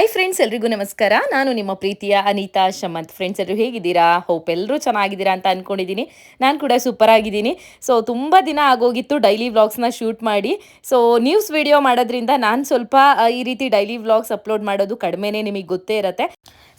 Hi friends ಎಲ್ರಿಗೂ ನಮಸ್ಕಾರ. ನಾನು ನಿಮ್ಮ ಪ್ರೀತಿಯ ಅನಿತಾ ಶಮಂತ್. ಫ್ರೆಂಡ್ಸ್ ಎಲ್ಲರೂ ಹೇಗಿದ್ದೀರಾ? ಹೋಪ್ ಎಲ್ಲರೂ ಚೆನ್ನಾಗಿದ್ದೀರಾ ಅಂತ ಅಂದ್ಕೊಂಡಿದ್ದೀನಿ ನಾನು ಕೂಡ ಸೂಪರ್ ಆಗಿದ್ದೀನಿ. ಸೊ ತುಂಬ ದಿನ ಆಗೋಗಿತ್ತು ಡೈಲಿ ವ್ಲಾಗ್ಸ್ನ ಶೂಟ್ ಮಾಡಿ. ಸೊ ನ್ಯೂಸ್ ವಿಡಿಯೋ ಮಾಡೋದ್ರಿಂದ ನಾನು ಸ್ವಲ್ಪ ಈ ರೀತಿ ಡೈಲಿ ವ್ಲಾಗ್ಸ್ ಅಪ್ಲೋಡ್ ಮಾಡೋದು ಕಡಿಮೆನೇ ನಿಮಗೆ ಗೊತ್ತೇ ಇರುತ್ತೆ.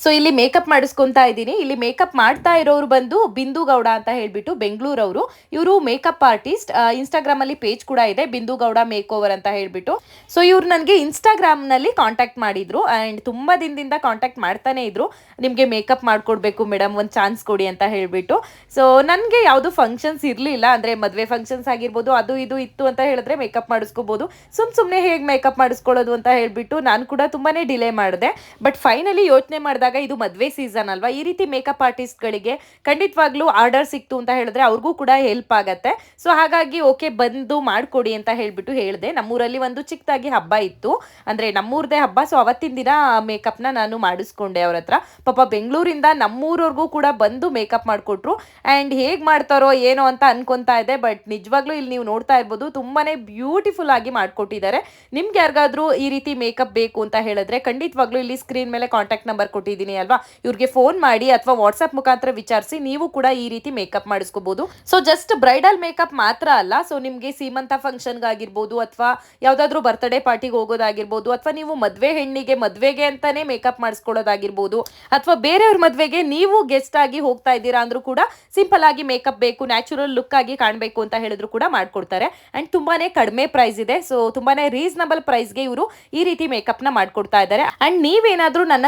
ಸೊ ಇಲ್ಲಿ ಮೇಕಪ್ ಮಾಡಿಸ್ಕೊತಾ ಇದ್ದೀನಿ. ಇಲ್ಲಿ ಮೇಕಪ್ ಮಾಡ್ತಾ ಇರೋರು ಬಂದು ಬಿಂದು ಗೌಡ ಅಂತ ಹೇಳ್ಬಿಟ್ಟು ಬೆಂಗಳೂರವರು. ಇವರು ಮೇಕಪ್ ಆರ್ಟಿಸ್ಟ್ ಇನ್ಸ್ಟಾಗ್ರಾಮ್ ಅಲ್ಲಿ ಪೇಜ್ ಕೂಡ ಇದೆ, ಬಿಂದು ಗೌಡ ಮೇಕ್ ಓವರ್ ಅಂತ ಹೇಳ್ಬಿಟ್ಟು. ಸೊ ಇವ್ರು ನನಗೆ ಇನ್ಸ್ಟಾಗ್ರಾಮ್ನಲ್ಲಿ ಕಾಂಟ್ಯಾಕ್ಟ್ ಮಾಡಿದ್ರು. ಅಂಡ್ ತುಂಬಾ ದಿನದಿಂದ ಕಾಂಟ್ಯಾಕ್ಟ್ ಮಾಡ್ತಾನೆ ಇದ್ರು. ನಿಮಗೆ ಮೇಕಪ್ ಮಾಡ್ಕೊಡ್ಬೇಕು ಮೇಡಮ್ ಒಂದು ಚಾನ್ಸ್ ಕೊಡಿ ಅಂತ ಹೇಳ್ಬಿಟ್ಟು. ಸೊ ನನಗೆ ಯಾವುದು ಫಂಕ್ಷನ್ಸ್ ಇರಲಿಲ್ಲ. ಅಂದ್ರೆ ಮದುವೆ ಫಂಕ್ಷನ್ಸ್ ಆಗಿರ್ಬೋದು, ಅದು ಇದು ಇತ್ತು ಅಂತ ಹೇಳಿದ್ರೆ ಮೇಕಪ್ ಮಾಡಿಸ್ಕೋಬಹುದು ಸುಮ್ ಸುಮ್ಮನೆ ಹೇಗೆ ಮೇಕಪ್ ಮಾಡಿಸ್ಕೊಳ್ಳೋದು ಅಂತ ಹೇಳ್ಬಿಟ್ಟು ನಾನು ಕೂಡ ತುಂಬಾನೇ ಡಿಲೇ ಮಾಡಿದೆ. ಬಟ್ ಫೈನಲಿ ಯೋಚನೆ ಮಾಡಿದಾಗ ಇದು ಮದುವೆ ಸೀಸನ್ ಅಲ್ವಾ? ಈ ರೀತಿ ಮೇಕಪ್ ಆರ್ಟಿಸ್ಟ್ಗಳಿಗೆ ಖಂಡಿತವಾಗ್ಲೂ ಆರ್ಡರ್ ಸಿಕ್ತು ಅಂತ ಹೇಳಿದ್ರೆ ಅವ್ರಿಗೂ ಕೂಡ ಹೆಲ್ಪ್ ಆಗತ್ತೆ. ಸೊ ಹಾಗಾಗಿ ಓಕೆ ಬಂದು ಮಾಡ್ಕೊಡಿ ಅಂತ ಹೇಳ್ಬಿಟ್ಟು ಹೇಳಿದೆ. ನಮ್ಮೂರಲ್ಲಿ ಒಂದು ಚಿಕ್ಕದಾಗಿ ಹಬ್ಬ ಇತ್ತು. ಅಂದ್ರೆ ನಮ್ಮೂರದೇ ಹಬ್ಬ. ಸೊ ಅವತ್ತಿನ ದಿನ ಮೇಕಪ್ನ ನಾನು ಮಾಡಿಸ್ಕೊಂಡೆ ಅವ್ರ ಹತ್ರ. ಪಾಪ ಬೆಂಗಳೂರಿಂದ ನಮ್ಮೂರವ್ರಿಗೂ ಕೂಡ ಬಂದು ಮೇಕಪ್ ಮಾಡಿಕೊಟ್ರು. ಆ್ಯಂಡ್ ಹೇಗೆ ಮಾಡ್ತಾರೋ ಏನೋ ಅಂತ ಅನ್ಕೊಂತಾ ಇದೆ. ಬಟ್ ನಿಜವಾಗ್ಲೂ ಇಲ್ಲಿ ನೀವು ನೋಡ್ತಾ ಇರ್ಬೋದು, ತುಂಬಾನೇ ಬ್ಯೂಟಿಫುಲ್ ಆಗಿ ಮಾಡಿಕೊಟ್ಟಿದ್ದಾರೆ. ನಿಮ್ಗೆ ಯಾರಿಗಾದ್ರೂ ಈ ರೀತಿ ಮೇಕಪ್ ಬೇಕು ಅಂತ ಹೇಳಿದ್ರೆ ಖಂಡಿತವಾಗ್ಲೂ ಇಲ್ಲಿ ಸ್ಕ್ರೀನ್ ಮೇಲೆ ಕಾಂಟ್ಯಾಕ್ಟ್ ನಂಬರ್ ಕೊಟ್ಟಿದ್ದೀನಿ. ಅಲ್ವಾ? ಇವ್ರಿಗೆ ಫೋನ್ ಮಾಡಿ ಅಥವಾ ವಾಟ್ಸ್ಆಪ್ ಮುಖಾಂತರ ವಿಚಾರಿಸಿ ನೀವು ಕೂಡ ಈ ರೀತಿ ಮೇಕಪ್ ಮಾಡಿಸ್ಕೋಬಹುದು ಸೊ ಜಸ್ಟ್ ಬ್ರೈಡಲ್ ಮೇಕಪ್ ಮಾತ್ರ ಅಲ್ಲ ಸೊ ನಿಮ್ಗೆ ಸೀಮಂತ ಫಂಕ್ಷನ್ ಆಗಿರ್ಬೋದು ಅಥವಾ ಯಾವ್ದಾದ್ರು ಬರ್ತ್ಡೇ ಪಾರ್ಟಿಗೆ ಹೋಗೋದಾಗಿರ್ಬೋದು ಅಥವಾ ನೀವು ಮದ್ವೆ ಹೆಣ್ಣಿಗೆ ಮದ್ವೆಗೆ ಅಂತಾನೆ ಮೇಕಪ್ ಮಾಡಿಸ್ಕೊಳ್ಳೋದಾಗಿರ್ಬೋದು ಅಥವಾ ಬೇರೆಯವ್ರ ಮದ್ವೆಗೆ ನೀವು ಗೆಸ್ಟ್ ಆಗಿ ಹೋಗ್ತಾ ಇದ್ದೀರಾ ಅಂದ್ರೂ ಕೂಡ ಸಿಂಪಲ್ ಆಗಿ ಮೇಕಪ್ ಬೇಕು ನ್ಯಾಚುರಲ್ ಲುಕ್ ಆಗಿ ಕಾಣಬೇಕು ಅಂತ ಹೇಳಿದ್ರು ಕೂಡ ಮಾಡ್ಕೊಡ್ತಾರೆ. ಅಂಡ್ ತುಂಬಾನೇ ಕಡಿಮೆ ಪ್ರೈಸ್ ಇದೆ ಸೊ ತುಂಬಾನೇ ರೀಸನಬಲ್ ಪ್ರೈಸ್ಗೆ ಇವರು ಈ ರೀತಿ ಮೇಕಪ್ನ ಮಾಡ್ಕೊಡ್ತಾ ಇದ್ದಾರೆ. ಅಂಡ್ ನೀವೇನಾದ್ರೂ ನನ್ನ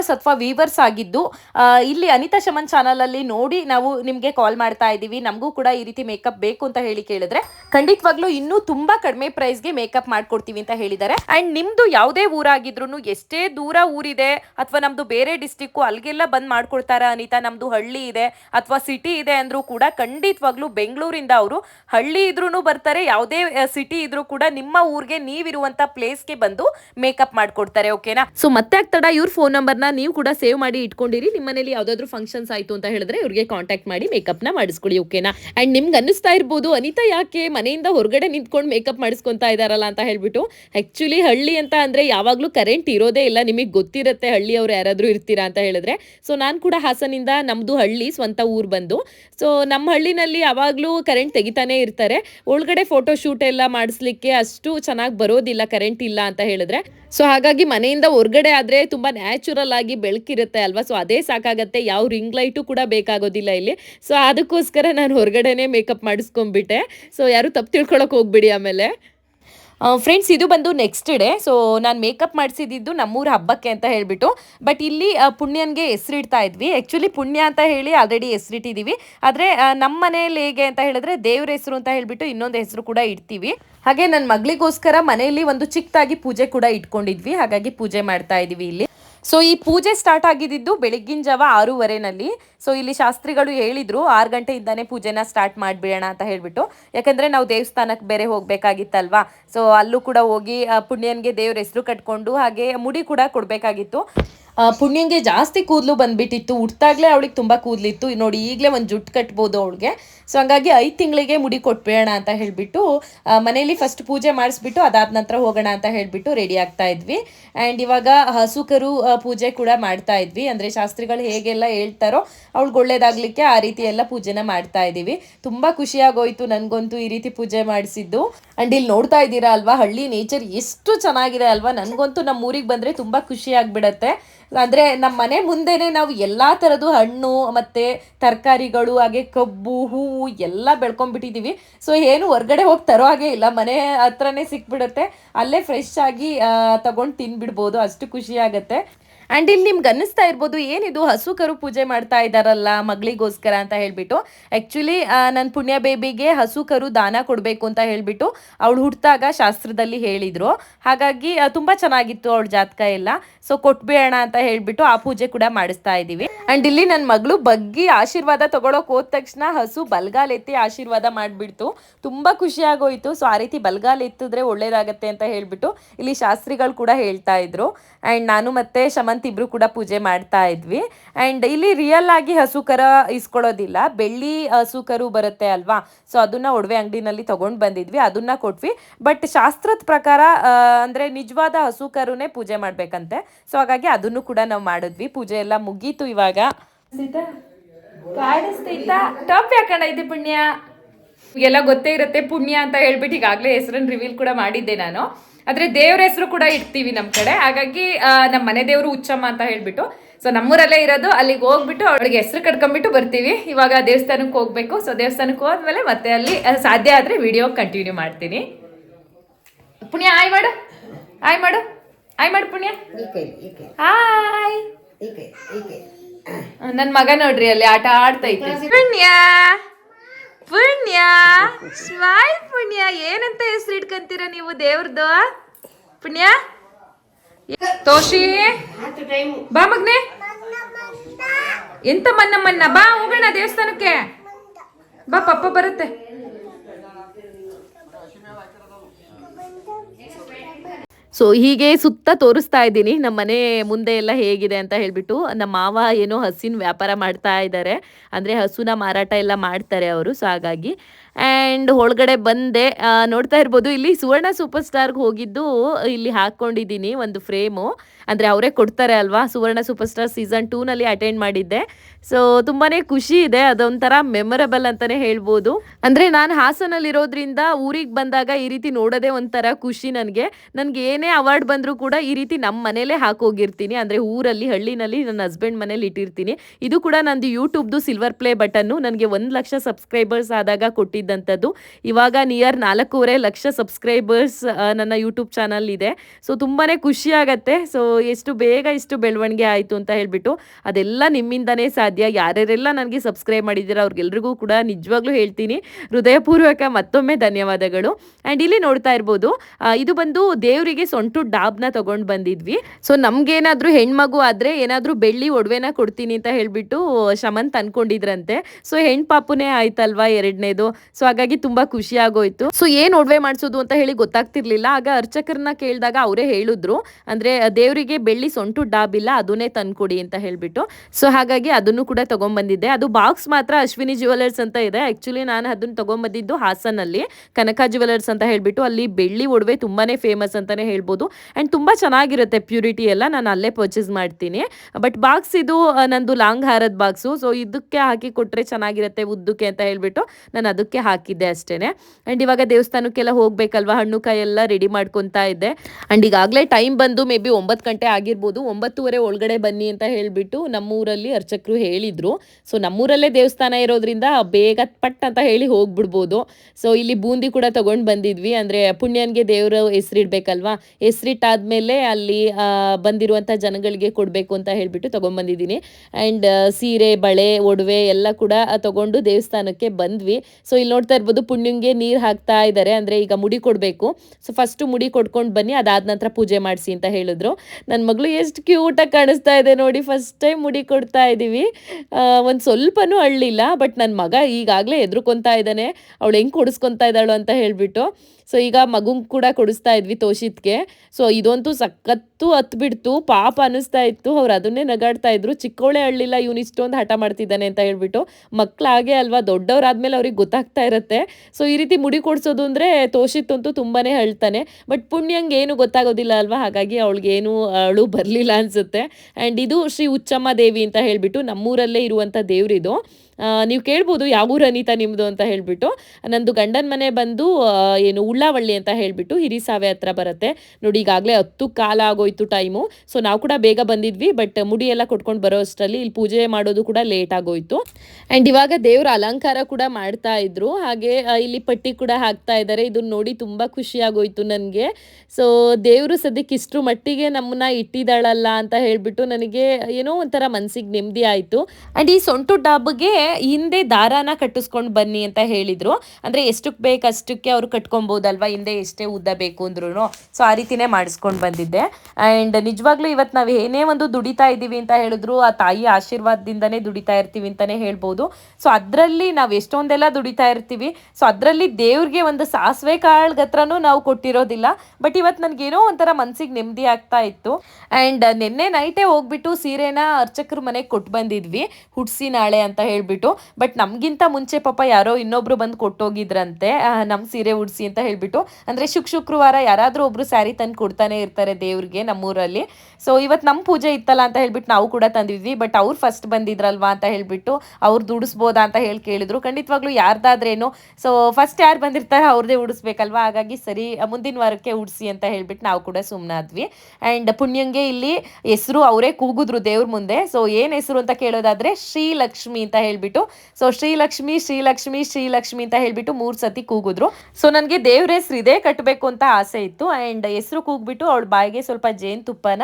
ಸಬ್ಸ್ಕ್ರೈಬರ್ಸ್ ಅಥವಾ ವೀವರ್ಸ್ ಆಗಿದ್ದು ಇಲ್ಲಿ ಅನಿತಾ ಶಮನ್ ಚಾನಲ್ ಅಲ್ಲಿ ನೋಡಿ ನಾವು ನಿಮ್ಗೆ ಕಾಲ್ ಮಾಡ್ತಾ ಇದೀವಿ ನಮಗೂ ಕೂಡ ಈ ರೀತಿ ಮೇಕಪ್ ಬೇಕು ಅಂತ ಹೇಳಿ ಕೇಳಿದ್ರೆ, ಖಂಡಿತವಾಗ್ಲೂ ಇನ್ನೂ ತುಂಬಾ ಕಡಿಮೆ ಪ್ರೈಸ್ಗೆ ಮೇಕಪ್ ಮಾಡ್ಕೊಡ್ತೀವಿ ಅಂತ ಹೇಳಿದ್ದಾರೆ. ಅಂಡ್ ನಿಮ್ದು ಯಾವುದೇ ಊರಾಗಿದ್ರು ಎಷ್ಟೇ ದೂರ ಊರಿದೆ, ಅಥವಾ ನಮ್ದು ಬೇರೆ ಡಿಸ್ಟಿಕ್ಕು ಅಲ್ಲಿಗೆಲ್ಲ ಬಂದ್ ಮಾಡ್ಕೊಡ್ತಾರ ಅನಿತಾ? ನಮ್ದು ಹಳ್ಳಿ ಇದೆ, ಅಥವಾ ಸಿಟಿ ಇದೆ ಅಂದ್ರೂ ಕೂಡ ಖಂಡಿತವಾಗ್ಲೂ ಬೆಂಗಳೂರಿಂದ ಅವರು ಹಳ್ಳಿ ಇದ್ರೂ ಬರ್ತಾರೆ, ಯಾವುದೇ ಸಿಟಿ ಇದ್ರೂ ಕೂಡ ನಿಮ್ಮ ಊರಿಗೆ ನೀವಿರುವಂತ ಪ್ಲೇಸ್ಗೆ ಬಂದು ಮೇಕಪ್ ಮಾಡ್ಕೊಡ್ತಾರೆ ಓಕೆನಾ ಸೊ ಮತ್ತೆ ಆಗ್ತಡ ಇವ್ರ ಫೋನ್ ನಂಬರ್ನ ನೀವು ಕೂಡ ಸೇವ್ ಮಾಡಿ ಇಟ್ಕೊಂಡಿರಿ. ನಿಮ್ಮ ಮನೇಲಿ ಯಾವ್ದಾದ್ರು ಫಂಕ್ಷನ್ಸ್ ಆಯ್ತು ಅಂತ ಹೇಳಿದ್ರೆ ಇವ್ರಿಗೆ ಕಾಂಟ್ಯಾಕ್ಟ್ ಮಾಡಿ ಮೇಕಪ್ನ ಮಾಡಿಸ್ಕೊಳ್ಳಿ ಓಕೆನಾ ಅಂಡ್ ನಿಮ್ಗೆ ಅನ್ನಿಸ್ತಾ ಇರ್ಬೋದು, ಅನಿತಾ ಯಾಕೆ ಮನೆಯಿಂದ ಹೊರಗಡೆ ನಿಂತ್ಕೊಂಡು ಮೇಕಪ್ ಮಾಡಿಸ್ಕೊಂತಾ ಇದಾರಲ್ಲ ಅಂತ ಹೇಳ್ಬಿಟ್ಟು ಆ್ಯಕ್ಚುಲಿ ಹಳ್ಳಿ ಅಂತ ಅಂದರೆ ಯಾವಾಗಲೂ ಕರೆಂಟ್ ಇರೋದೇ ಇಲ್ಲ, ನಿಮಗೆ ಗೊತ್ತಿರುತ್ತೆ ಹಳ್ಳಿಯವರು ಯಾರಾದರೂ ಇರ್ತೀರಾ ಅಂತ ಹೇಳಿದ್ರೆ. ಸೊ ನಾನು ಕೂಡ ಹಾಸನಿಂದ ನಮ್ಮದು ಹಳ್ಳಿ, ಸ್ವಂತ ಊರ್ ಬಂದು. ಸೊ ನಮ್ಮ ಹಳ್ಳಿನಲ್ಲಿ ಯಾವಾಗಲೂ ಕರೆಂಟ್ ತೆಗಿತಾನೆ ಇರ್ತಾರೆ. ಒಳಗಡೆ ಫೋಟೋ ಶೂಟ್ ಎಲ್ಲ ಮಾಡಿಸ್ಲಿಕ್ಕೆ ಅಷ್ಟು ಚೆನ್ನಾಗಿ ಬರೋದಿಲ್ಲ ಕರೆಂಟ್ ಇಲ್ಲ ಅಂತ ಹೇಳಿದ್ರೆ. ಸೊ ಹಾಗಾಗಿ ಮನೆಯಿಂದ ಹೊರಗಡೆ ಆದ್ರೆ ತುಂಬಾ ನ್ಯಾಚುರಲ್ ಆಗಿ ಬೆಳಕಿರುತ್ತೆ ಅಲ್ವಾ? ಸೊ ಅದೇ ಸಾಕಾಗತ್ತೆ. ಯಾವ ರಿಂಗ್ ಲೈಟು ಕೂಡ ಬೇಕಾಗೋದಿಲ್ಲ ಇಲ್ಲಿ. ಸೊ ಅದಕ್ಕೋಸ್ಕರ ನಾನು ಹೊರಗಡೆನೇ ಮೇಕಪ್ ಮಾಡಿಸ್ಕೊಂಡ್ಬಿಟ್ಟೆ. ಸೊ ಯಾರು ತಪ್ಪು ತಿಳ್ಕೊಳಕ್ ಹೋಗ್ಬಿಡಿ ಆಮೇಲೆ. ಫ್ರೆಂಡ್ಸ್ ಇದು ಬಂದು ನೆಕ್ಸ್ಟ್ ಡೇ. ಸೊ ನಾನು ಮೇಕಪ್ ಮಾಡಿಸಿದ್ದು ನಮ್ಮೂರ ಹಬ್ಬಕ್ಕೆ ಅಂತ ಹೇಳಿಬಿಟ್ಟು. ಬಟ್ ಇಲ್ಲಿ ಪುಣ್ಯನ್ಗೆ ಹೆಸರಿಡ್ತಾ ಇದ್ವಿ. ಆ್ಯಕ್ಚುಲಿ ಪುಣ್ಯ ಅಂತ ಹೇಳಿ ಆಲ್ರೆಡಿ ಹೆಸರಿಟ್ಟಿದ್ದೀವಿ ಆದರೆ ನಮ್ಮ ಮನೆಯಲ್ಲಿ ಹೇಗೆ ಅಂತ ಹೇಳಿದ್ರೆ ದೇವ್ರ ಹೆಸರು ಅಂತ ಹೇಳಿಬಿಟ್ಟು ಇನ್ನೊಂದು ಹೆಸರು ಕೂಡ ಇಡ್ತೀವಿ. ಹಾಗೆ ನನ್ನ ಮಗಳಿಗೋಸ್ಕರ ಮನೆಯಲ್ಲಿ ಒಂದು ಚಿಕ್ಕದಾಗಿ ಪೂಜೆ ಕೂಡ ಇಟ್ಕೊಂಡಿದ್ವಿ. ಹಾಗಾಗಿ ಪೂಜೆ ಮಾಡ್ತಾ ಇದ್ದೀವಿ ಇಲ್ಲಿ. ಸೊ ಈ ಪೂಜೆ ಸ್ಟಾರ್ಟ್ ಆಗಿದ್ದು ಬೆಳಗ್ಗಿನ ಜಾವ ಆರೂವರೆನಲ್ಲಿ. ಸೊ ಇಲ್ಲಿ ಶಾಸ್ತ್ರಿಗಳು ಹೇಳಿದ್ರು, ಆರು ಗಂಟೆಯಿಂದಾನೇ ಪೂಜೆನ ಸ್ಟಾರ್ಟ್ ಮಾಡಿಬಿಡೋಣ ಅಂತ ಹೇಳ್ಬಿಟ್ಟು. ಯಾಕಂದ್ರೆ ನಾವು ದೇವಸ್ಥಾನಕ್ಕೆ ಬೇರೆ ಹೋಗ್ಬೇಕಾಗಿತ್ತಲ್ವಾ? ಸೊ ಅಲ್ಲೂ ಕೂಡ ಹೋಗಿ ಪುಣ್ಯನ್ಗೆ ದೇವ್ರ ಹೆಸರು ಕಟ್ಕೊಂಡು ಹಾಗೆ ಮುಡಿ ಕೂಡ ಕೊಡಬೇಕಾಗಿತ್ತು. ಪುಣ್ಯಂಗೆ ಜಾಸ್ತಿ ಕೂದಲು ಬಂದ್ಬಿಟ್ಟಿತ್ತು. ಹುಟ್ಟಾಗಲೇ ಅವಳಿಗೆ ತುಂಬ ಕೂದಲಿತ್ತು. ನೋಡಿ, ಈಗಲೇ ಒಂದು ಜುಟ್ಟು ಕಟ್ಬೋದು ಅವಳಿಗೆ. ಸೊ ಹಂಗಾಗಿ ಐದು ತಿಂಗಳಿಗೆ ಮುಡಿ ಕೊಟ್ಬಿಡೋಣ ಅಂತ ಹೇಳಿಬಿಟ್ಟು ಮನೇಲಿ ಫಸ್ಟ್ ಪೂಜೆ ಮಾಡಿಸ್ಬಿಟ್ಟು, ಅದಾದ ನಂತರ ಹೋಗೋಣ ಅಂತ ಹೇಳಿಬಿಟ್ಟು ರೆಡಿ ಆಗ್ತಾ ಇದ್ವಿ. ಆ್ಯಂಡ್ ಇವಾಗ ಹಸುಕರು ಪೂಜೆ ಕೂಡ ಮಾಡ್ತಾ ಇದ್ವಿ. ಅಂದರೆ ಶಾಸ್ತ್ರಿಗಳು ಹೇಗೆಲ್ಲ ಹೇಳ್ತಾರೋ ಅವಳಿಗೆ ಒಳ್ಳೇದಾಗಲಿಕ್ಕೆ ಆ ರೀತಿ ಎಲ್ಲ ಪೂಜೆನ ಮಾಡ್ತಾ ಇದ್ದೀವಿ. ತುಂಬ ಖುಷಿಯಾಗೋಯ್ತು ನನಗಂತೂ ಈ ರೀತಿ ಪೂಜೆ ಮಾಡಿಸಿದ್ದು. ಆ್ಯಂಡ್ ಇಲ್ಲಿ ನೋಡ್ತಾ ಇದ್ದೀರಾ ಅಲ್ವಾ, ಹಳ್ಳಿ ನೇಚರ್ ಎಷ್ಟು ಚೆನ್ನಾಗಿದೆ ಅಲ್ವಾ. ನನಗಂತೂ ನಮ್ಮ ಊರಿಗೆ ಬಂದರೆ ತುಂಬ ಖುಷಿ ಆಗ್ಬಿಡತ್ತೆ. ಅಂದರೆ ನಮ್ಮ ಮನೆ ಮುಂದೆನೆ ನಾವು ಎಲ್ಲ ಥರದ್ದು ಹಣ್ಣು, ಮತ್ತು ತರಕಾರಿಗಳು, ಹಾಗೆ ಕಬ್ಬು, ಹೂವು ಎಲ್ಲ ಬೆಳ್ಕೊಂಡ್ಬಿಟ್ಟಿದ್ದೀವಿ ಸೊ ಏನು ಹೊರಗಡೆ ಹೋಗಿ ತರೋ ಹಾಗೆ ಇಲ್ಲ. ಮನೆ ಹತ್ರನೇ ಸಿಕ್ಬಿಡುತ್ತೆ. ಅಲ್ಲೇ ಫ್ರೆಶ್ ಆಗಿ ತಗೊಂಡು ತಿನ್ಬಿಡ್ಬೋದು. ಅಷ್ಟು ಖುಷಿ ಆಗುತ್ತೆ. ಆ್ಯಂಡ್ ಇಲ್ಲಿ ನಿಮ್ಗೆ ಅನ್ನಿಸ್ತಾ ಇರ್ಬೋದು, ಏನಿದು ಹಸು ಕರು ಪೂಜೆ ಮಾಡ್ತಾ ಇದ್ದಾರಲ್ಲ ಮಗಳಿಗೋಸ್ಕರ ಅಂತ ಹೇಳ್ಬಿಟ್ಟು. ಆ್ಯಕ್ಚುಲಿ ನನ್ನ ಪುಣ್ಯ ಬೇಬಿಗೆ ಹಸು ಕರು ದಾನ ಕೊಡಬೇಕು ಅಂತ ಹೇಳ್ಬಿಟ್ಟು ಅವಳು ಹುಟ್ಟಿದಾಗ ಶಾಸ್ತ್ರದಲ್ಲಿ ಹೇಳಿದರು. ಹಾಗಾಗಿ ತುಂಬ ಚೆನ್ನಾಗಿತ್ತು ಅವಳ ಜಾತಕ ಎಲ್ಲ. ಸೊ ಕೊಟ್ಬಿಡೋಣ ಅಂತ ಹೇಳ್ಬಿಟ್ಟು ಆ ಪೂಜೆ ಕೂಡ ಮಾಡಿಸ್ತಾ ಇದ್ದೀವಿ. ಆ್ಯಂಡ್ ಇಲ್ಲಿ ನನ್ನ ಮಗಳು ಬಗ್ಗಿ ಆಶೀರ್ವಾದ ತೊಗೊಳೋಕೆ ಹೋದ ತಕ್ಷಣ ಹಸು ಬಲ್ಗಾಲ್ ಎತ್ತಿ ಆಶೀರ್ವಾದ ಮಾಡಿಬಿಡ್ತು. ತುಂಬ ಖುಷಿಯಾಗೋಯ್ತು ಸೊ ಆ ರೀತಿ ಬಲ್ಗಾಲ್ ಎತ್ತಿದ್ರೆ ಒಳ್ಳೇದಾಗತ್ತೆ ಅಂತ ಹೇಳ್ಬಿಟ್ಟು ಇಲ್ಲಿ ಶಾಸ್ತ್ರಿಗಳು ಕೂಡ ಹೇಳ್ತಾ ಇದ್ರು. ಆ್ಯಂಡ್ ನಾನು ಮತ್ತೆ ಶಮಂತ್ ಶಮಂತ್ ಇಬ್ರು ಕೂಡ ಪೂಜೆ ಮಾಡ್ತಾ ಇದ್ವಿ. ಆ್ಯಂಡ್ ಇಲ್ಲಿ ರಿಯಲ್ ಆಗಿ ಹಸು ಕರ ಇಸ್ಕೊಳ್ಳೋದಿಲ್ಲ. ಬೆಳ್ಳಿ ಹಸು ಕರು ಬರುತ್ತೆ ಅಲ್ವಾ? ಸೊ ಅದನ್ನ ಒಡವೆ ಅಂಗಡಿನಲ್ಲಿ ತಗೊಂಡು ಬಂದಿದ್ವಿ. ಅದನ್ನ ಕೊಟ್ವಿ. ಬಟ್ ಶಾಸ್ತ್ರದ ಪ್ರಕಾರ ಅಂದ್ರೆ ನಿಜವಾದ ಹಸು ಕರುನೇ ಪೂಜೆ ಮಾಡ್ಬೇಕಂತೆ. ಸೊ ಹಾಗಾಗಿ ಅದನ್ನು ಕೂಡ ನಾವು ಮಾಡಿದ್ವಿ. ಪೂಜೆ ಎಲ್ಲ ಮುಗೀತು ಇವಾಗ. ಟಾಪ್ ಯಾಕಣ ಇದೆ ಪುಣ್ಯ? ಎಲ್ಲ ಗೊತ್ತೇ ಇರುತ್ತೆ. ಪುಣ್ಯ ಅಂತ ಹೇಳ್ಬಿಟ್ಟು ಈಗಾಗಲೇ ಹೆಸರನ್ನು ರಿವೀಲ್ ಕೂಡ ಮಾಡಿದ್ದೆ ನಾನು. ಆದ್ರೆ ದೇವ್ರ ಹೆಸರು ಕೂಡ ಇಡ್ತೀವಿ ನಮ್ಮ ಕಡೆ. ಹಾಗಾಗಿ ನಮ್ಮ ಮನೆ ದೇವರು ಉಚ್ಚಮ್ಮ ಅಂತ ಹೇಳಿಬಿಟ್ಟು. ಸೊ ನಮ್ಮೂರಲ್ಲೇ ಇರೋದು ಅಲ್ಲಿಗೆ ಹೋಗ್ಬಿಟ್ಟು ಅವಳಿಗೆ ಹೆಸರು ಕಟ್ಕೊಂಡ್ಬಿಟ್ಟು ಬರ್ತೀವಿ. ಇವಾಗ ದೇವಸ್ಥಾನಕ್ಕೆ ಹೋಗ್ಬೇಕು. ಸೊ ದೇವಸ್ಥಾನಕ್ಕೆ ಹೋದ್ಮೇಲೆ ಮತ್ತೆ ಅಲ್ಲಿ ಸಾಧ್ಯ ಆದ್ರೆ ವಿಡಿಯೋ ಕಂಟಿನ್ಯೂ ಮಾಡ್ತೀನಿ. ಪುಣ್ಯ ಆಯ್ ಮಾಡು. ಆಯ್ ಮಾಡು. ಆಯ್ ಮಾಡು ಪುಣ್ಯ. ಹಾಯ್. ನನ್ನ ಮಗ ನೋಡ್ರಿ ಅಲ್ಲಿ ಆಟ ಆಡ್ತಾ ಆಡ್ತೈತೆ ಪುಣ್ಯ. ಪುಣ್ಯ? ಸ್ಮೈಲ್ ಪುಣ್ಯ ಏನಂತ ಹೆಸರು ಇಟ್ಕೊಂತೀರ ನೀವು ದೇವ್ರದ್ದು ಪುಣ್ಯ? ತೋಷಿ ಬಾ ಮಗ್ನೆ. ಎಂತ ಮನ್ನ ಮನ್ನ? ಬಾ ಹೋಗೋಣ ದೇವಸ್ಥಾನಕ್ಕೆ. ಬಾ ಪಪ್ಪ ಬರುತ್ತೆ. ಸೊ ಹೀಗೆ ಸುತ್ತ ತೋರಿಸ್ತಾ ಇದ್ದೀನಿ. ನಮ್ಮ ಮನೆ ಮುಂದೆ ಎಲ್ಲ ಹೇಗಿದೆ ಅಂತ ಹೇಳ್ಬಿಟ್ಟು, ನಮ್ಮ ಮಾವ ಏನೋ ಹಸಿನ ವ್ಯಾಪಾರ ಮಾಡ್ತಾ ಇದ್ದಾರೆ ಅಂದರೆ ಹಸುನ ಮಾರಾಟ ಎಲ್ಲ ಮಾಡ್ತಾರೆ ಅವರು. ಸೊ ಹಾಗಾಗಿ ಆ್ಯಂಡ್ ಒಳಗಡೆ ಬಂದೆ. ನೋಡ್ತಾ ಇರ್ಬೋದು, ಇಲ್ಲಿ ಸುವರ್ಣ ಸೂಪರ್ ಸ್ಟಾರ್ಗೆ ಹೋಗಿದ್ದು ಇಲ್ಲಿ ಹಾಕ್ಕೊಂಡಿದ್ದೀನಿ ಒಂದು ಫ್ರೇಮು. ಅಂದರೆ ಅವರೇ ಕೊಡ್ತಾರೆ ಅಲ್ವಾ, ಸುವರ್ಣ ಸೂಪರ್ ಸ್ಟಾರ್ ಸೀಸನ್ ಟೂನಲ್ಲಿ ಅಟೆಂಡ್ ಮಾಡಿದ್ದೆ. ಸೊ ತುಂಬಾ ಖುಷಿ ಇದೆ, ಅದೊಂಥರ ಮೆಮೊರಬಲ್ ಅಂತಲೇ ಹೇಳ್ಬೋದು. ಅಂದರೆ ನಾನು ಹಾಸನಲ್ಲಿರೋದ್ರಿಂದ ಊರಿಗೆ ಬಂದಾಗ ಈ ರೀತಿ ನೋಡೋದೇ ಒಂಥರ ಖುಷಿ ನನಗೆ. ನನಗೆ ಏನೇ ಅವಾರ್ಡ್ ಬಂದರೂ ಕೂಡ ಈ ರೀತಿ ನಮ್ಮ ಮನೇಲೇ ಹಾಕೋಗಿರ್ತೀನಿ. ಅಂದರೆ ಊರಲ್ಲಿ, ಹಳ್ಳಿನಲ್ಲಿ ನನ್ನ ಹಸ್ಬೆಂಡ್ ಮನೇಲಿ ಇಟ್ಟಿರ್ತೀನಿ. ಇದು ಕೂಡ ನಂದು ಯೂಟ್ಯೂಬ್ದು ಸಿಲ್ವರ್ ಪ್ಲೇ ಬಟನ್ನು ನನಗೆ ಒಂದು ಲಕ್ಷ ಸಬ್ಸ್ಕ್ರೈಬರ್ಸ್ ಆದಾಗ ಕೊಟ್ಟಿದ್ದಂಥದ್ದು. ಇವಾಗ ನಿಯರ್ ನಾಲ್ಕೂವರೆ ಲಕ್ಷ ಸಬ್ಸ್ಕ್ರೈಬರ್ಸ್ ನನ್ನ ಯೂಟ್ಯೂಬ್ ಚಾನಲ್ ಇದೆ. ಸೊ ತುಂಬಾ ಖುಷಿ ಆಗತ್ತೆ. ಸೊ ಎಷ್ಟು ಬೇಗ ಇಷ್ಟು ಬೆಳವಣಿಗೆ ಆಯಿತು ಅಂತ ಹೇಳ್ಬಿಟ್ಟು ಅದೆಲ್ಲ ನಿಮ್ಮಿಂದನೇ ಸಾಧ್ಯ. ಯಾರ್ಯಾರೆಲ್ಲ ನನಗೆ ಸಬ್ಸ್ಕ್ರೈಬ್ ಮಾಡಿದ್ದೀರಾ ಅವ್ರಿಗೆಲ್ರಿಗೂ ಕೂಡ ನಿಜವಾಗ್ಲೂ ಹೇಳ್ತೀನಿ. ಹೃದಯಪೂರ್ವಕ ಮತ್ತೊಮ್ಮೆ ಧನ್ಯವಾದಗಳು. ಆ್ಯಂಡ್ ಇಲ್ಲಿ ನೋಡ್ತಾ ಇರ್ಬೋದು ಇದು ಬಂದು ದೇವರಿಗೆ ಸೊಂಟು ಡಾಬ್ನ ತಗೊಂಡು ಬಂದಿದ್ವಿ. ಸೊ ನಮ್ಗೇನಾದ್ರೂ ಹೆಣ್ಮಗು ಆದ್ರೆ ಏನಾದ್ರೂ ಬೆಳ್ಳಿ ಒಡವೆನ ಕೊಡ್ತೀನಿ ಅಂತ ಹೇಳ್ಬಿಟ್ಟು ಶಮಂತ್ ಅನ್ಕೊಂಡಿದ್ರಂತೆ. ಸೊ ಹೆಣ್ ಪಾಪುನೇ ಆಯ್ತಲ್ವಾ ಎರಡನೇದು? ಸೊ ಹಾಗಾಗಿ ತುಂಬಾ ಖುಷಿ ಆಗೋಯ್ತು. ಸೊ ಏನ್ ಒಡವೆ ಮಾಡಿಸೋದು ಅಂತ ಹೇಳಿ ಗೊತ್ತಾಗ್ತಿರ್ಲಿಲ್ಲ. ಆಗ ಅರ್ಚಕರನ್ನ ಕೇಳಿದಾಗ ಅವರೇ ಹೇಳಿದ್ರು. ಅಂದ್ರೆ, ದೇವರಿಗೆ ಬೆಳ್ಳಿ ಸೊಂಟು ಡಾಬಿಲ್ಲ ಅದನ್ನೇ ತಂದ್ಕೊಡಿ ಅಂತ ಹೇಳ್ಬಿಟ್ಟು. ಸೊ ಹಾಗಾಗಿ ಅದನ್ನು ಕೂಡ ತಗೊಂಡ್ಬಂದಿದ್ದೆ ಅದು ಬಾಕ್ಸ್ ಮಾತ್ರ ಅಶ್ವಿನಿ ಜ್ಯುವೆಲರ್ಸ್ ಅಂತ ಇದೆ. ಆಕ್ಚುಲಿ ನಾನು ಅದನ್ನ ತಗೊಂಡ್ಬಂದಿದ್ದು ಹಾಸನಲ್ಲಿ, ಕನಕ ಜ್ಯುವೆಲರ್ಸ್ ಅಂತ ಹೇಳ್ಬಿಟ್ಟು. ಅಲ್ಲಿ ಬೆಳ್ಳಿ ಒಡವೆ ತುಂಬಾನೇ ಫೇಮಸ್ ಅಂತಾನೆ ಹೇಳ್ಬೋದು. ಅಂಡ್ ತುಂಬಾ ಚೆನ್ನಾಗಿರುತ್ತೆ ಪ್ಯೂರಿಟಿ ಎಲ್ಲ. ನಾನು ಅಲ್ಲೇ ಪರ್ಚೇಸ್ ಮಾಡ್ತೀನಿ. ಬಟ್ ಬಾಕ್ಸ್ ಇದು ನಂದು ಲಾಂಗ್ ಹಾರದ ಬಾಕ್ಸು ಸೊ ಇದಕ್ಕೆ ಹಾಕಿ ಕೊಟ್ರೆ ಚೆನ್ನಾಗಿರುತ್ತೆ ಉದ್ದಕ್ಕೆ ಅಂತ ಹೇಳ್ಬಿಟ್ಟು. ನಾನು ಅದಕ್ಕೆ ಹಾಕಿದ್ದೆ ಅಷ್ಟೇನೆ. ಅಂಡ್ ಇವಾಗ ದೇವಸ್ಥಾನಕ್ಕೆಲ್ಲ ಹೋಗ್ಬೇಕಲ್ವಾ? ಹಣ್ಣು ಕಾಯಿ ಎಲ್ಲ ರೆಡಿ ಮಾಡ್ಕೊತಾ ಇದ್ದೆ. ಅಂಡ್ ಈಗಾಗಲೇ ಟೈಮ್ ಬಂದು ಮೇ ಬಿ ಒಂಬತ್ತು ಗಂಟೆ ಆಗಿರ್ಬೋದು. ಒಂಬತ್ತುವರೆ ಒಳಗಡೆ ಬನ್ನಿ ಅಂತ ಹೇಳ್ಬಿಟ್ಟು ನಮ್ಮೂರಲ್ಲಿ ಅರ್ಚಕರು ಹೇಳಿದ್ರು. ಸೊ ನಮ್ಮೂರಲ್ಲೇ ದೇವಸ್ಥಾನ ಇರೋದ್ರಿಂದ ಬೇಗ ಪಟ್ ಅಂತ ಹೇಳಿ ಹೋಗ್ಬಿಡ್ಬೋದು. ಸೊ ಇಲ್ಲಿ ಬೂಂದಿ ಕೂಡ ತಗೊಂಡ್ ಬಂದಿದ್ವಿ. ಅಂದರೆ ಪುಣ್ಯನ್ಗೆ ದೇವರ ಹೆಸರಿಡ್ಬೇಕಲ್ವಾ? ಹೆಸರಿಟ್ಟಾದ್ಮೇಲೆ ಅಲ್ಲಿ ಬಂದಿರುವಂತ ಜನಗಳಿಗೆ ಕೊಡಬೇಕು ಅಂತ ಹೇಳ್ಬಿಟ್ಟು ತಗೊಂಡ್ಬಂದಿದ್ದೀನಿ ಆ್ಯಂಡ್ ಸೀರೆ, ಬಳೆ, ಒಡವೆ ಎಲ್ಲ ಕೂಡ ತಗೊಂಡು ದೇವಸ್ಥಾನಕ್ಕೆ ಬಂದ್ವಿ. ಸೊ ಇಲ್ಲಿ ನೋಡ್ತಾ ಇರ್ಬೋದು, ಪುಣ್ಯಂಗೆ ನೀರು ಹಾಕ್ತಾ ಇದ್ದಾರೆ ಅಂದರೆ ಈಗ ಮುಡಿ ಕೊಡಬೇಕು. ಸೊ ಫಸ್ಟು ಮುಡಿ ಕೊಡ್ಕೊಂಡು ಬನ್ನಿ, ಅದಾದ ನಂತರ ಪೂಜೆ ಮಾಡಿಸಿ ಅಂತ ಹೇಳಿದ್ರು. ನನ್ನ ಮಗಳು ಎಷ್ಟು ಕ್ಯೂಟಾಗಿ ಕಾಣಿಸ್ತಾ ಇದೆ ನೋಡಿ ಫಸ್ಟ್ ಟೈಮ್ ಮುಡಿ ಕೊಡ್ತಾ ಇದ್ದೀವಿ ಒಂದು ಸ್ವಲ್ಪನೂ ಅಳ್ಳಿಲ್ಲ ಬಟ್ ನನ್ನ ಮಗ ಈಗಾಗಲೇ ಎದ್ರುಕೊಂತಾ ಇದ್ದಾನೆ. ಅವಳು ಹೆಂಗೆ ಕೊಡಿಸ್ಕೊತಾ ಇದ್ದಾಳು ಅಂತ ಹೇಳಿಬಿಟ್ಟು. ಸೊ ಈಗ ಮಗು ಕೂಡ ಕೊಡಿಸ್ತಾ ಇದ್ವಿ ತೋಷಿತ್ಗೆ. ಸೊ ಇದಂತೂ ಸಖತ್ತು ಹತ್ಬಿಡ್ತು, ಪಾಪ ಅನಿಸ್ತಾ ಇತ್ತು. ಅವ್ರು ಅದನ್ನೇ ನಗಾಡ್ತಾ ಇದ್ರು. ಚಿಕ್ಕವಳೆ ಅಳ್ಳಿಲ್ಲ, ಇವ್ನು ಇಷ್ಟೊಂದು ಹಠ ಮಾಡ್ತಿದ್ದಾನೆ ಅಂತ ಹೇಳ್ಬಿಟ್ಟು. ಮಕ್ಕಳಾಗೆ ಅಲ್ವಾ ದೊಡ್ಡವರಾದ್ಮೇಲೆ ಅವ್ರಿಗೆ ಗೊತ್ತಾಗ್ತಾ ಇರುತ್ತೆ. ಸೊ ಈ ರೀತಿ ಮುಡಿ ಕೊಡಿಸೋದು ಅಂದರೆ ತೋಷಿತ್ ಅಂತೂ ತುಂಬಾನೇ ಅಳ್ತಾನೆ ಬಟ್ ಪುಣ್ಯಂಗೆ ಏನು ಗೊತ್ತಾಗೋದಿಲ್ಲ ಅಲ್ವಾ? ಹಾಗಾಗಿ ಅವಳಿಗೇನು ಅಳು ಬರಲಿಲ್ಲ ಅನಿಸುತ್ತೆ. ಆ್ಯಂಡ್ ಇದು ಶ್ರೀ ಉಚ್ಚಮ್ಮ ದೇವಿ ಅಂತ ಹೇಳಿಬಿಟ್ಟು ನಮ್ಮೂರಲ್ಲೇ ಇರುವಂಥ ದೇವ್ರಿದು. ನೀವು ಕೇಳ್ಬೋದು ಯಾವ ಊರು ಅನಿತಾ ನಿಮ್ಮದು ಅಂತ ಹೇಳಿಬಿಟ್ಟು. ನಂದು ಗಂಡನ ಮನೆ ಬಂದು ಏನು ಉಳ್ಳಾವಳ್ಳಿ ಅಂತ ಹೇಳ್ಬಿಟ್ಟು ಹಿರಿಸಾವೆ ಹತ್ರ ಬರುತ್ತೆ. ನೋಡಿ, ಈಗಾಗಲೇ ಹತ್ತು ಕಾಲ ಆಗೋಯ್ತು ಟೈಮು. ಸೊ ನಾವು ಕೂಡ ಬೇಗ ಬಂದಿದ್ವಿ ಬಟ್ ಮುಡಿ ಎಲ್ಲ ಕೊಟ್ಕೊಂಡು ಬರೋ ಅಷ್ಟರಲ್ಲಿ ಇಲ್ಲಿ ಪೂಜೆ ಮಾಡೋದು ಕೂಡ ಲೇಟ್ ಆಗೋಯ್ತು. ಆ್ಯಂಡ್ ಇವಾಗ ದೇವ್ರ ಅಲಂಕಾರ ಕೂಡ ಮಾಡ್ತಾ ಇದ್ರು. ಹಾಗೆ ಇಲ್ಲಿ ಪಟ್ಟಿ ಕೂಡ ಹಾಕ್ತಾ ಇದ್ದಾರೆ. ಇದನ್ನ ನೋಡಿ ತುಂಬಾ ಖುಷಿ ಆಗೋಯ್ತು ನನಗೆ. ಸೊ ದೇವರು ಸದ್ಯಕ್ಕೆ ಇಷ್ಟು ಮಟ್ಟಿಗೆ ನಮ್ಮನ್ನ ಇಟ್ಟಿದ್ದಾಳಲ್ಲ ಅಂತ ಹೇಳ್ಬಿಟ್ಟು ನನಗೆ ಏನೋ ಒಂಥರ ಮನಸ್ಸಿಗೆ ನೆಮ್ಮದಿ ಆಯಿತು. ಆ್ಯಂಡ್ ಈ ಸೊಂಟು ಡಾಬ್ಗೆ ಹಿಂದೆ ದಾರಾನ ಕಟ್ಟಿಸ್ಕೊಂಡು ಬನ್ನಿ ಅಂತ ಹೇಳಿದ್ರು. ಅಂದರೆ ಎಷ್ಟಕ್ಕೆ ಬೇಕು ಅಷ್ಟಕ್ಕೆ ಅವ್ರು ಕಟ್ಕೊಬೋದಲ್ವಾ? ಹಿಂದೆ ಎಷ್ಟೇ ಉದ್ದ ಬೇಕು ಅಂದ್ರೂ ಸೊ ಆ ರೀತಿನೇ ಮಾಡಿಸ್ಕೊಂಡು ಬಂದಿದ್ದೆ. ಆ್ಯಂಡ್ ನಿಜವಾಗ್ಲೂ ಇವತ್ತು ನಾವು ಏನೇ ಒಂದು ದುಡಿತಾ ಇದ್ದೀವಿ ಅಂತ ಹೇಳಿದ್ರು, ಆ ತಾಯಿ ಆಶೀರ್ವಾದದಿಂದನೇ ದುಡಿತಾ ಇರ್ತೀವಿ ಅಂತಲೇ ಹೇಳ್ಬೋದು. ಸೊ ಅದರಲ್ಲಿ ನಾವು ಎಷ್ಟೊಂದೆಲ್ಲ ದುಡಿತಾ ಇರ್ತೀವಿ. ಸೊ ಅದರಲ್ಲಿ ದೇವ್ರಿಗೆ ಒಂದು ಸಾಸಿವೆ ಕಾಳು ಹತ್ರನೂ ನಾವು ಕೊಟ್ಟಿರೋದಿಲ್ಲ. ಬಟ್ ಇವತ್ತು ನನಗೇನೋ ಒಂಥರ ಮನ್ಸಿಗೆ ನೆಮ್ಮದಿ ಆಗ್ತಾ ಇತ್ತು. ಆ್ಯಂಡ್ ನಿನ್ನೆ ನೈಟೇ ಹೋಗ್ಬಿಟ್ಟು ಸೀರೆನ ಅರ್ಚಕರ ಮನೆಗೆ ಕೊಟ್ಟು ಬಂದಿದ್ವಿ. ಹುಡ್ಸಿ ನಾಳೆ ಅಂತ ಹೇಳ್ಬಿಟ್ಟು. ಬಟ್ ನಮಗಿಂತ ಮುಂಚೆ ಪಾಪ ಯಾರೋ ಇನ್ನೊಬ್ರು ಬಂದು ಕೊಟ್ಟೋಗಿದ್ರಂತೆ. ನಮ್ಮ ಸೀರೆ ಉಡ್ಸಿ ಅಂತ ಹೇಳ್ಬಿಟ್ಟು. ಅಂದರೆ ಶುಕ್ ಶುಕ್ರವಾರ ಯಾರಾದರೂ ಒಬ್ರು ಸ್ಯಾರಿ ತಂದು ಕೊಡ್ತಾನೆ ಇರ್ತಾರೆ ದೇವ್ರಿಗೆ ನಮ್ಮೂರಲ್ಲಿ. ಸೊ ಇವತ್ತು ನಮ್ಮ ಪೂಜೆ ಇತ್ತಲ್ಲ ಅಂತ ಹೇಳ್ಬಿಟ್ಟು ನಾವು ಕೂಡ ತಂದಿದ್ವಿ. ಬಟ್ ಅವ್ರು ಫಸ್ಟ್ ಬಂದಿದ್ರಲ್ವಾ ಅಂತ ಹೇಳ್ಬಿಟ್ಟು ಅವ್ರು ದುಡಿಸ್ಬೋದಾ ಅಂತ ಹೇಳಿ ಕೇಳಿದ್ರು. ಖಂಡಿತವಾಗ್ಲೂ ಯಾರ್ದಾದ್ರೇನು ಸೊ ಫಸ್ಟ್ ಯಾರು ಬಂದಿರ್ತಾರೆ ಅವ್ರದೇ ಉಡಿಸ್ಬೇಕಲ್ವಾ? ಹಾಗಾಗಿ ಸರಿ, ಮುಂದಿನ ವಾರಕ್ಕೆ ಉಡಿಸಿ ಅಂತ ಹೇಳ್ಬಿಟ್ಟು ನಾವು ಕೂಡ ಸುಮ್ಮನಾದ್ವಿ ಆ್ಯಂಡ್ ಪುಣ್ಯಂಗೆ ಇಲ್ಲಿ ಹೆಸರು ಅವರೇ ಕೂಗಿದ್ರು ದೇವ್ರ ಮುಂದೆ. ಸೊ ಏನು ಹೆಸರು ಅಂತ ಕೇಳೋದಾದ್ರೆ ಶ್ರೀಲಕ್ಷ್ಮಿ ಅಂತ ಹೇಳ್ಬಿಟ್ಟು. ಸೊ ಶ್ರೀಲಕ್ಷ್ಮಿ ಶ್ರೀಲಕ್ಷ್ಮಿ ಶ್ರೀಲಕ್ಷ್ಮಿ ಅಂತ ಹೇಳ್ಬಿಟ್ಟು ಮೂರು ಸತಿ ಕೂಗಿದ್ರು. ಸೊ ನನಗೆ ದೇವ್ರ ಹೆಸರು ಇದೇ ಕಟ್ಟಬೇಕು ಅಂತ ಆಸೆ ಇತ್ತು. ಆ್ಯಂಡ್ ಹೆಸರು ಕೂಗ್ಬಿಟ್ಟು ಅವಳ ಬಾಯಿಗೆ ಸ್ವಲ್ಪ ಜೇನುತುಪ್ಪನ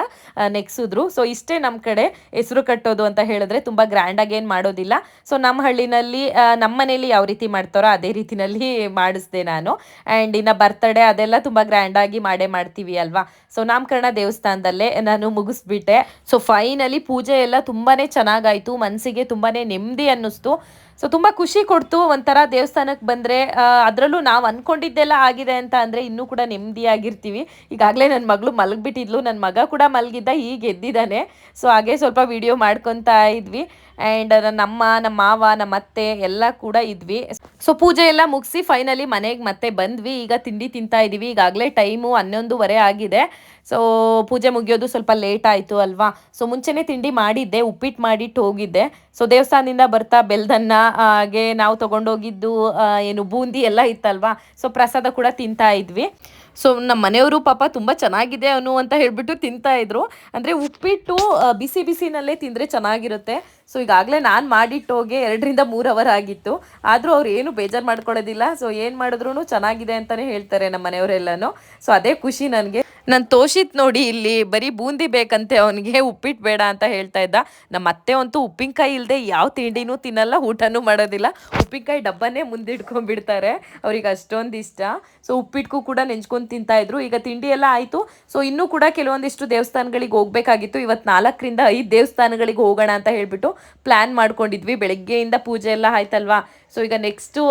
ನೆಕ್ಸಿದ್ರು. ಸೊ ಇಷ್ಟೇ ನಮ್ಮ ಕಡೆ ಹೆಸರು ಕಟ್ಟೋದು ಅಂತ ಹೇಳಿದ್ರೆ ತುಂಬ ಗ್ರ್ಯಾಂಡಾಗಿ ಏನು ಮಾಡೋದಿಲ್ಲ. ಸೊ ನಮ್ಮ ಹಳ್ಳಿನಲ್ಲಿ ನಮ್ಮ ಮನೇಲಿ ಯಾವ ರೀತಿ ಮಾಡ್ತಾರೋ ಅದೇ ರೀತಿನಲ್ಲಿ ಮಾಡಿಸ್ದೆ ನಾನು. ಆ್ಯಂಡ್ ಇನ್ನು ಬರ್ತಡೇ ಅದೆಲ್ಲ ತುಂಬ ಗ್ರ್ಯಾಂಡಾಗಿ ಮಾಡೇ ಮಾಡ್ತೀವಿ ಅಲ್ವಾ? ಸೊ ನಾಮಕರಣ ದೇವಸ್ಥಾನದಲ್ಲೇ ನಾನು ಮುಗಿಸ್ಬಿಟ್ಟೆ. ಸೊ ಫೈನಲಿ ಪೂಜೆ ಎಲ್ಲ ತುಂಬಾ ಚೆನ್ನಾಗಾಯಿತು. ಮನಸ್ಸಿಗೆ ತುಂಬಾ ನೆಮ್ಮದಿ ಅನ್ನಿಸ್ತು. ಸೊ ತುಂಬ ಖುಷಿ ಕೊಡ್ತು ಒಂಥರ ದೇವಸ್ಥಾನಕ್ಕೆ ಬಂದರೆ. ಅದರಲ್ಲೂ ನಾವು ಅಂದ್ಕೊಂಡಿದ್ದೆಲ್ಲ ಆಗಿದೆ ಅಂತ ಅಂದರೆ ಇನ್ನೂ ಕೂಡ ನೆಮ್ಮದಿಯಾಗಿರ್ತೀವಿ. ಈಗಾಗಲೇ ನನ್ನ ಮಗಳು ಮಲಗಿಬಿಟ್ಟಿದ್ಲು ನನ್ನ ಮಗ ಕೂಡ ಮಲಗಿದ್ದ ಈಗ ಎದ್ದಿದ್ದಾನೆ. ಸೊ ಹಾಗೆ ಸ್ವಲ್ಪ ವಿಡಿಯೋ ಮಾಡ್ಕೊತಾ ಇದ್ವಿ. ಆ್ಯಂಡ್ ನಮ್ಮ ನಮ್ಮ ಮಾವ, ನಮ್ಮ ಅತ್ತೆ ಎಲ್ಲ ಕೂಡ ಇದ್ವಿ. ಸೊ ಪೂಜೆ ಎಲ್ಲ ಮುಗಿಸಿ ಫೈನಲಿ ಮನೆಗೆ ಮತ್ತೆ ಬಂದ್ವಿ. ಈಗ ತಿಂಡಿ ತಿಂತಾ ಇದ್ದೀವಿ ಈಗಾಗಲೇ ಟೈಮು ಹನ್ನೊಂದುವರೆ ಆಗಿದೆ. ಸೊ ಪೂಜೆ ಮುಗಿಯೋದು ಸ್ವಲ್ಪ ಲೇಟ್ ಆಯಿತು ಅಲ್ವಾ? ಸೊ ಮುಂಚೆನೇ ತಿಂಡಿ ಮಾಡಿದ್ದೆ, ಉಪ್ಪಿಟ್ಟು ಮಾಡಿಟ್ಟು ಹೋಗಿದ್ದೆ. ಸೊ ದೇವಸ್ಥಾನದಿಂದ ಬರ್ತಾ ಬೆಲ್ದನ್ನ, ಹಾಗೆ ನಾವು ತೊಗೊಂಡೋಗಿದ್ದು ಏನು ಬೂಂದಿ ಎಲ್ಲ ಇತ್ತಲ್ವಾ? ಸೊ ಪ್ರಸಾದ ಕೂಡ ತಿಂತಾ ಇದ್ವಿ. ಸೊ ನಮ್ಮ ಮನೆಯವರು ಪಾಪ ತುಂಬ ಚೆನ್ನಾಗಿದೆ ಅನು ಅಂತ ಹೇಳ್ಬಿಟ್ಟು ತಿಂತಾ ಇದ್ರು. ಅಂದರೆ ಉಪ್ಪಿಟ್ಟು ಬಿಸಿ ಬಿಸಿನಲ್ಲೇ ತಿಂದರೆ ಚೆನ್ನಾಗಿರುತ್ತೆ. ಸೊ ಈಗಾಗಲೇ ನಾನು ಮಾಡಿಟ್ಟೋಗೆ ಎರಡರಿಂದ ಮೂರು ಅವರ್ ಆಗಿತ್ತು. ಆದರೂ ಅವ್ರು ಏನು ಬೇಜಾರು ಮಾಡ್ಕೊಳ್ಳೋದಿಲ್ಲ ಸೊ ಏನು ಮಾಡಿದ್ರು ಚೆನ್ನಾಗಿದೆ ಅಂತಲೇ ಹೇಳ್ತಾರೆ ನಮ್ಮ ಮನೆಯವರೆಲ್ಲನೂ. ಸೊ ಅದೇ ಖುಷಿ ನನಗೆ. ನಾನು ತೋಷಿತ್ ನೋಡಿ ಇಲ್ಲಿ ಬರೀ ಬೂಂದಿ ಬೇಕಂತೆ ಅವನಿಗೆ, ಉಪ್ಪಿಟ್ಟು ಬೇಡ ಅಂತ ಹೇಳ್ತಾ ಇದ್ದ. ನಮ್ಮ ಅತ್ತೆ ಅಂತೂ ಉಪ್ಪಿನಕಾಯಿ ಇಲ್ಲದೆ ಯಾವ ತಿಂಡಿನೂ ತಿನ್ನಲ್ಲ, ಊಟನೂ ಮಾಡೋದಿಲ್ಲ. ಉಪ್ಪಿನಕಾಯಿ ಡಬ್ಬನೇ ಮುಂದಿಡ್ಕೊಂಡ್ಬಿಡ್ತಾರೆ ಅವ್ರಿಗೆ ಅಷ್ಟೊಂದು ಇಷ್ಟ. ಸೊ ಉಪ್ಪಿಟ್ಟು ಕೂಡ ನೆಂಚ್ಕೊಂಡು ತಿಂತಾ ಇದ್ರು. ಈಗ ತಿಂಡಿ ಎಲ್ಲ ಆಯಿತು. ಸೊ ಇನ್ನೂ ಕೂಡ ಕೆಲವೊಂದಿಷ್ಟು ದೇವಸ್ಥಾನಗಳಿಗೆ ಹೋಗ್ಬೇಕಾಗಿತ್ತು. ಇವತ್ತು ನಾಲ್ಕರಿಂದ ಐದು ದೇವಸ್ಥಾನಗಳಿಗೆ ಹೋಗೋಣ ಅಂತ ಹೇಳ್ಬಿಟ್ಟು ಪ್ಲಾನ್ ಮಾಡ್ಕೊಂಡಿದ್ವಿ. ಬೆಳಗ್ಗೆಯಿಂದ ಪೂಜೆ ಎಲ್ಲ ಆಯ್ತಲ್ವಾ? ಸೊ ಈಗ ನೆಕ್ಸ್ಟು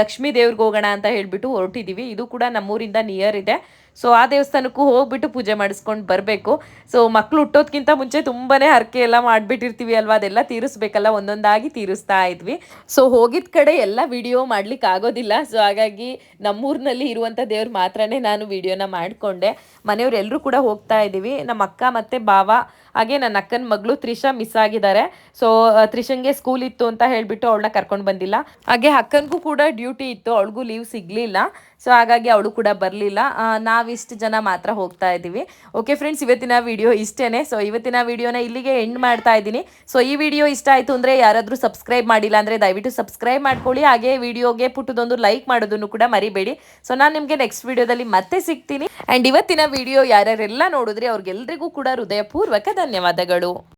ಲಕ್ಷ್ಮೀ ದೇವ್ರಿಗೆ ಹೋಗೋಣ ಅಂತ ಹೇಳ್ಬಿಟ್ಟು ಹೊರಟಿದೀವಿ. ಇದು ಕೂಡ ನಮ್ಮೂರಿಂದ ನಿಯರ್ ಇದೆ. ಸೊ ಆ ದೇವಸ್ಥಾನಕ್ಕೂ ಹೋಗ್ಬಿಟ್ಟು ಪೂಜೆ ಮಾಡಿಸ್ಕೊಂಡು ಬರಬೇಕು. ಸೊ ಮಕ್ಕಳು ಹುಟ್ಟೋದ್ಕಿಂತ ಮುಂಚೆ ತುಂಬಾ ಹರಕೆ ಎಲ್ಲ ಮಾಡಿಬಿಟ್ಟಿರ್ತೀವಿ ಅಲ್ವಾ? ಅದೆಲ್ಲ ತೀರಿಸ್ಬೇಕಲ್ಲ? ಒಂದೊಂದಾಗಿ ತೀರಿಸ್ತಾ ಇದ್ವಿ. ಸೊ ಹೋಗಿದ ಕಡೆ ಎಲ್ಲ ವಿಡಿಯೋ ಮಾಡ್ಲಿಕ್ಕೆ ಆಗೋದಿಲ್ಲ. ಸೊ ಹಾಗಾಗಿ ನಮ್ಮೂರಿನಲ್ಲಿ ಇರುವಂಥ ದೇವ್ರು ಮಾತ್ರನೇ ನಾನು ವಿಡಿಯೋನ ಮಾಡಿಕೊಂಡೆ. ಮನೆಯವರೆಲ್ಲರೂ ಕೂಡ ಹೋಗ್ತಾ ಇದ್ದೀವಿ ನಮ್ಮ ಅಕ್ಕ ಮತ್ತು ಬಾವ ಹಾಗೆ ನನ್ನ ಅಕ್ಕನ ಮಗಳು ತ್ರಿಷಾ ಮಿಸ್ ಆಗಿದ್ದಾರೆ. ಸೊ ತ್ರಿಷಂಗೆ ಸ್ಕೂಲ್ ಇತ್ತು ಅಂತ ಹೇಳಿಬಿಟ್ಟು ಅವಳನ್ನ ಕರ್ಕೊಂಡು ಬಂದಿಲ್ಲ. ಹಾಗೆ ಅಕ್ಕನಿಗೂ ಕೂಡ ಡ್ಯೂಟಿ ಇತ್ತು. ಅವಳಿಗೂ ಲೀವ್ ಸಿಗಲಿಲ್ಲ. ಸೊ ಹಾಗಾಗಿ ಅವಳು ಕೂಡ ಬರಲಿಲ್ಲ. ನಾವಿಷ್ಟು ಜನ ಮಾತ್ರ ಹೋಗ್ತಾ ಇದ್ದೀವಿ. ಓಕೆ ಫ್ರೆಂಡ್ಸ್ ಇವತ್ತಿನ ವಿಡಿಯೋ ಇಷ್ಟೇ ಸೊ ಇವತ್ತಿನ ವಿಡಿಯೋನ ಇಲ್ಲಿಗೆ ಎಂಡ್ ಮಾಡ್ತಾ ಇದ್ದೀನಿ. ಸೊ ಈ ವಿಡಿಯೋ ಇಷ್ಟ ಆಯಿತು ಅಂದರೆ ಯಾರಾದರೂ ಸಬ್ಸ್ಕ್ರೈಬ್ ಮಾಡಿಲ್ಲ ಅಂದರೆ ದಯವಿಟ್ಟು ಸಬ್ಸ್ಕ್ರೈಬ್ ಮಾಡ್ಕೊಳ್ಳಿ. ಹಾಗೆ ವಿಡಿಯೋಗೆ ಪುಟ್ಟದೊಂದು ಲೈಕ್ ಮಾಡೋದನ್ನು ಕೂಡ ಮರಿಬೇಡಿ. ಸೊ ನಾನು ನಿಮಗೆ ನೆಕ್ಸ್ಟ್ ವಿಡಿಯೋದಲ್ಲಿ ಮತ್ತೆ ಸಿಗ್ತೀನಿ. ಆ್ಯಂಡ್ ಇವತ್ತಿನ ವಿಡಿಯೋ ಯಾರ್ಯಾರೆಲ್ಲ ನೋಡಿದ್ರಿ, ಅವ್ರಿಗೆಲ್ರಿಗೂ ಕೂಡ ಹೃದಯಪೂರ್ವಕ ಧನ್ಯವಾದಗಳು.